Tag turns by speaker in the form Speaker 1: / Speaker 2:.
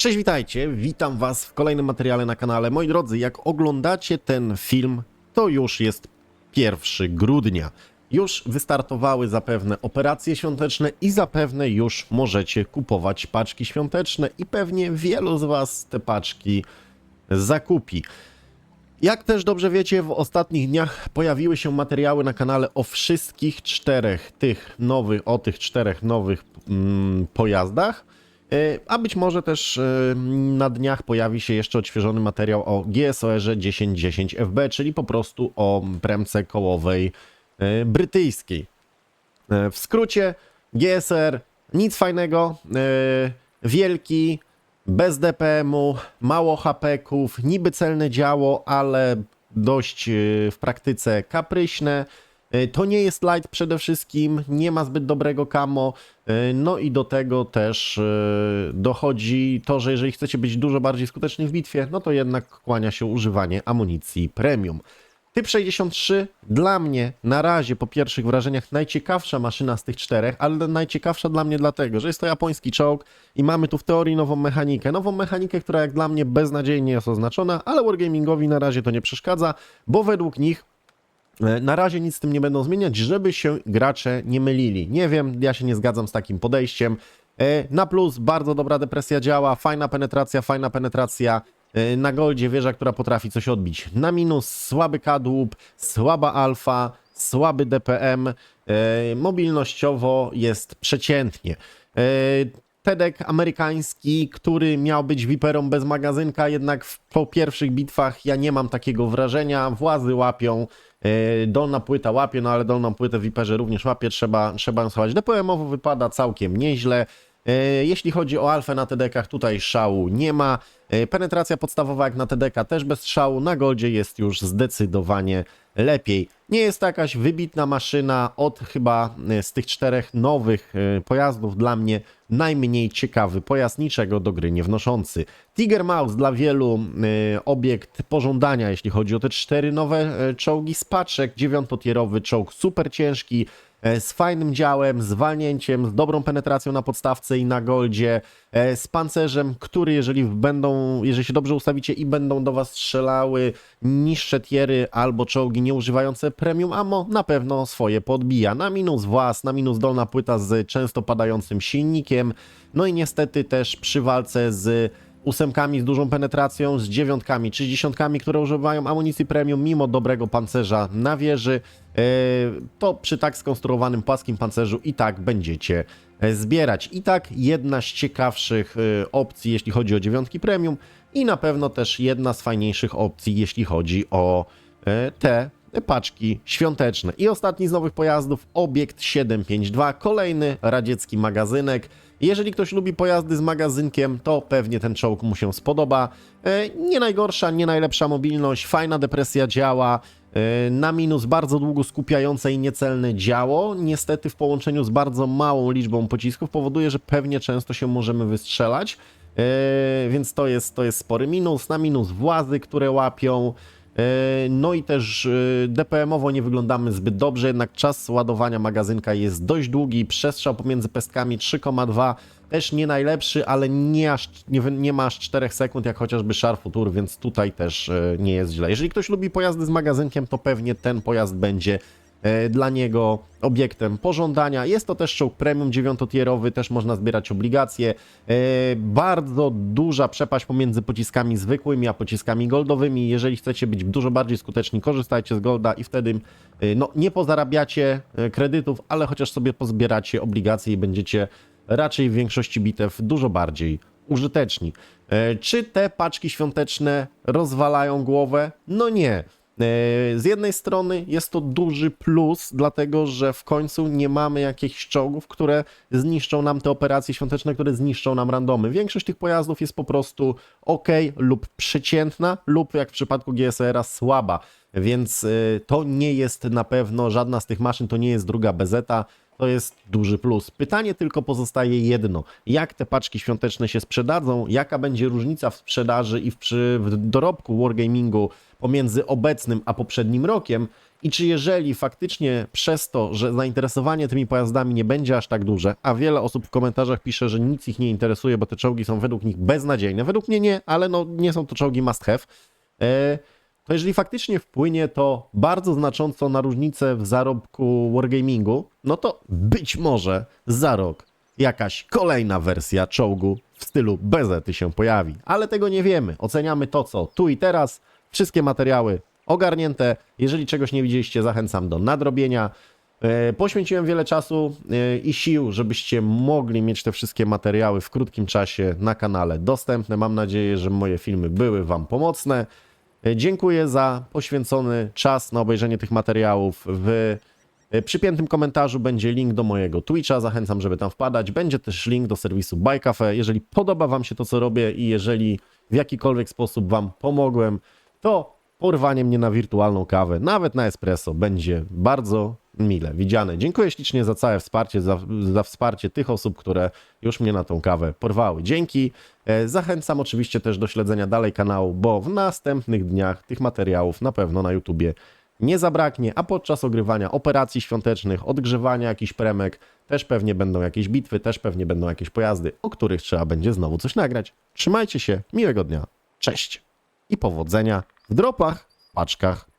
Speaker 1: Cześć, witajcie, witam was w kolejnym materiale na kanale. Moi drodzy, jak oglądacie ten film, to już jest 1 grudnia. Już wystartowały zapewne operacje świąteczne i zapewne już możecie kupować paczki świąteczne i pewnie wielu z was te paczki zakupi. Jak też dobrze wiecie, w ostatnich dniach pojawiły się materiały na kanale o wszystkich czterech tych nowych, o tych czterech nowych mm, pojazdach. A być może też e, na dniach pojawi się jeszcze odświeżony materiał o GSOR 1010 FB, czyli po prostu o premce kołowej e, brytyjskiej. E, W skrócie, GSR nic fajnego, wielki, bez DPM-u, mało HP-ków, niby celne działo, ale dość w praktyce kapryśne. E, To nie jest light przede wszystkim, nie ma zbyt dobrego camo, e, no i do tego też e, dochodzi to, że jeżeli chcecie być dużo bardziej skuteczni w bitwie, no to jednak kłania się używanie amunicji premium. Typ 63 dla mnie na razie po pierwszych wrażeniach najciekawsza maszyna z tych czterech, ale najciekawsza dla mnie dlatego, że jest to japoński czołg i mamy tu w teorii nową mechanikę. Nową mechanikę, która jak dla mnie beznadziejnie jest oznaczona, ale Wargamingowi na razie to nie przeszkadza, bo według nich na razie nic z tym nie będą zmieniać, żeby się gracze nie mylili. Nie wiem, ja się nie zgadzam z takim podejściem. E, Na plus bardzo dobra depresja działa, fajna penetracja, fajna penetracja. E, Na goldzie wieża, która potrafi coś odbić. Na minus słaby kadłub, słaba alfa, słaby DPM. E, Mobilnościowo jest przeciętnie. E, Tedek amerykański, który miał być wiperą bez magazynka, jednak po pierwszych bitwach ja nie mam takiego wrażenia. Włazy łapią, e, dolna płyta łapie, no ale dolną płytę w wiperze również łapie, trzeba, trzeba schować. DPM-owo wypada całkiem nieźle. E, Jeśli chodzi o alfę na TDK, tutaj szału nie ma. E, Penetracja podstawowa jak na TDK też bez szału. Na goldzie jest już zdecydowanie lepiej. Nie jest to jakaś wybitna maszyna od chyba e, z tych czterech nowych e, pojazdów dla mnie najmniej ciekawy pojazd, niczego do gry nie wnoszący. Tiger Mouse dla wielu e, obiekt pożądania, jeśli chodzi o te cztery nowe czołgi z paczek. Dziewiątotierowy czołg super ciężki, z fajnym działem, z walnięciem, z dobrą penetracją na podstawce i na goldzie, e, z pancerzem, który jeżeli będą, jeżeli się dobrze ustawicie i będą do was strzelały niższe tiery albo czołgi nie używające premium ammo, na pewno swoje podbija. Na minus włas, na minus dolna płyta z często padającym silnikiem, no i niestety też przy walce z ósemkami z dużą penetracją, z dziewiątkami czy dziesiątkami, które używają amunicji premium mimo dobrego pancerza na wieży, e, to przy tak skonstruowanym płaskim pancerzu i tak będziecie e, zbierać. I tak jedna z ciekawszych e, opcji, jeśli chodzi o dziewiątki premium i na pewno też jedna z fajniejszych opcji, jeśli chodzi o te paczki świąteczne. I ostatni z nowych pojazdów, obiekt 752, kolejny radziecki magazynek. Jeżeli ktoś lubi pojazdy z magazynkiem, to pewnie ten czołg mu się spodoba. E, Nie najgorsza, nie najlepsza mobilność, fajna depresja działa. e, Na minus bardzo długo skupiające i niecelne działo, niestety w połączeniu z bardzo małą liczbą pocisków powoduje, że pewnie często się możemy wystrzelać, e, więc to jest, to jest spory minus. Na minus włazy, które łapią, No i też e, DPM-owo nie wyglądamy zbyt dobrze, jednak czas ładowania magazynka jest dość długi. Przestrzał pomiędzy pestkami 3,2 też nie najlepszy, ale nie, aż, nie, nie ma aż 4 sekund jak chociażby Char Futur, więc tutaj też e, nie jest źle. Jeżeli ktoś lubi pojazdy z magazynkiem, to pewnie ten pojazd będzie e, dla niego obiektem pożądania. Jest to też czołg premium dziewiątotierowy, też można zbierać obligacje. E, Bardzo duża przepaść pomiędzy pociskami zwykłymi a pociskami goldowymi. Jeżeli chcecie być dużo bardziej skuteczni, korzystajcie z golda i wtedy e, no, nie pozarabiacie e, kredytów, ale chociaż sobie pozbieracie obligacje i będziecie raczej w większości bitew dużo bardziej użyteczni. E, Czy te paczki świąteczne rozwalają głowę? No nie. E, Z jednej strony jest to duży plus, dlatego że w końcu nie mamy jakichś czołgów, które zniszczą nam te operacje świąteczne, które zniszczą nam randomy. Większość tych pojazdów jest po prostu ok lub przeciętna, lub jak w przypadku GSR-a słaba, więc e, to nie jest na pewno żadna z tych maszyn, to nie jest druga bezeta. To jest duży plus. Pytanie tylko pozostaje jedno. Jak te paczki świąteczne się sprzedadzą? Jaka będzie różnica w sprzedaży i w, przy, w dorobku wargamingu pomiędzy obecnym a poprzednim rokiem? I czy jeżeli faktycznie przez to, że zainteresowanie tymi pojazdami nie będzie aż tak duże, a wiele osób w komentarzach pisze, że nic ich nie interesuje, bo te czołgi są według nich beznadziejne. Według mnie nie, ale no nie są to czołgi must have. E, to jeżeli faktycznie wpłynie to bardzo znacząco na różnicę w zarobku wargamingu, no to być może za rok jakaś kolejna wersja czołgu w stylu bezety się pojawi. Ale tego nie wiemy. Oceniamy to, co tu i teraz. Wszystkie materiały ogarnięte. Jeżeli czegoś nie widzieliście, zachęcam do nadrobienia. E, Poświęciłem wiele czasu e, i sił, żebyście mogli mieć te wszystkie materiały w krótkim czasie na kanale dostępne. Mam nadzieję, że moje filmy były Wam pomocne. E, Dziękuję za poświęcony czas na obejrzenie tych materiałów. W przypiętym komentarzu będzie link do mojego Twitcha. Zachęcam, żeby tam wpadać. Będzie też link do serwisu Buy Cafe. Jeżeli podoba Wam się to, co robię i jeżeli w jakikolwiek sposób Wam pomogłem, to porwanie mnie na wirtualną kawę, nawet na espresso, będzie bardzo mile widziane. Dziękuję ślicznie za całe wsparcie, za, za wsparcie tych osób, które już mnie na tą kawę porwały. Dzięki. E, Zachęcam oczywiście też do śledzenia dalej kanału, bo w następnych dniach tych materiałów na pewno na YouTubie nie zabraknie, a podczas ogrywania operacji świątecznych, odgrzewania jakichś premek, też pewnie będą jakieś bitwy, też pewnie będą jakieś pojazdy, o których trzeba będzie znowu coś nagrać. Trzymajcie się, miłego dnia, cześć i powodzenia w dropach, paczkach